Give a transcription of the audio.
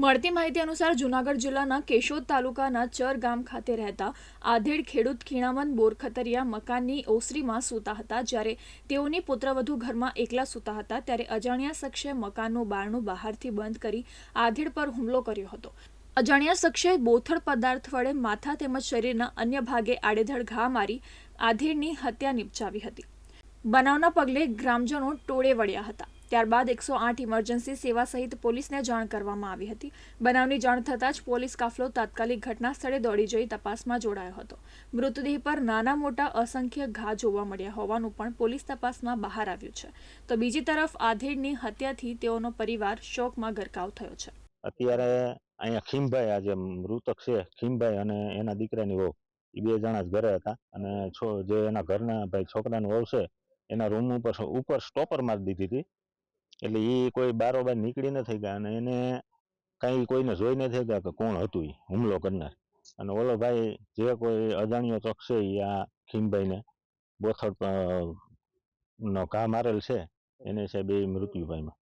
મળતી માહિતી અનુસાર જૂનાગઢ જિલ્લાના કેશોદ તાલુકાના ચર ગામ ખાતે રહેતા આધેડ ખેડૂત ખીણામન બોરખતરિયા મકાનની ઓસરીમાં સૂતા હતા. જ્યારે તેઓની પુત્રવધુ ઘરમાં એકલા સૂતા હતા, ત્યારે અજાણ્યા શખ્સે મકાનનું બારણું બહારથી બંધ કરી આધેડ પર હુમલો કર્યો હતો. અજાણ્યા શખ્સે બોથડ પદાર્થ વડે માથા તેમજ શરીરના અન્ય ભાગે આડેધડ ઘા મારી આધેડની હત્યા નિપજાવી હતી. બનાવના પગલે ગ્રામજનો ટોળે વળ્યા હતા. ત્યારબાદ એકસો આઠ ઇમરજન્સી સેવા સહિત પોલીસને જાણ કરવામાં આવી હતી. બનાવની જાણ થતાં જ પોલીસ કાફલો તાત્કાલિક ઘટના સ્થળે દોડી જઈ તપાસમાં જોડાયો હતો. મૃતદેહ પર નાના મોટા અસંખ્ય ઘા જોવા મળ્યા હોવાનું પણ પોલીસ તપાસમાં બહાર આવ્યું છે. તો બીજી તરફ આધેડની હત્યાથી તેઓનો પરિવાર શોકમાં ગરકાવ થયો છે. અત્યારે અહીંયા ખીમભાઈ આ જે મૃતક છે ખીમભાઈ અને એના દીકરાની વહુ એ બે જણા જ ઘરે હતા. અને જે એના ઘરના ભાઈ છોકરાની વહુ છે, એના રૂમ ઉપર ઉપર સ્ટોપર મારી દીધી હતી. એટલે એ કોઈ બારોબાર નીકળી ન થઈ ગયા અને એને કાંઈ કોઈને જોઈ નથી ગયા કે કોણ હતું એ હુમલો કરનાર. અને ઓલો ભાઈ જે કોઈ અજાણ્યો ચોક છે એ આ ખીમભાઈને બોથડ નો ઘા મારેલ છે, એને સાહેબ એ મૃત્યુ પામ્યા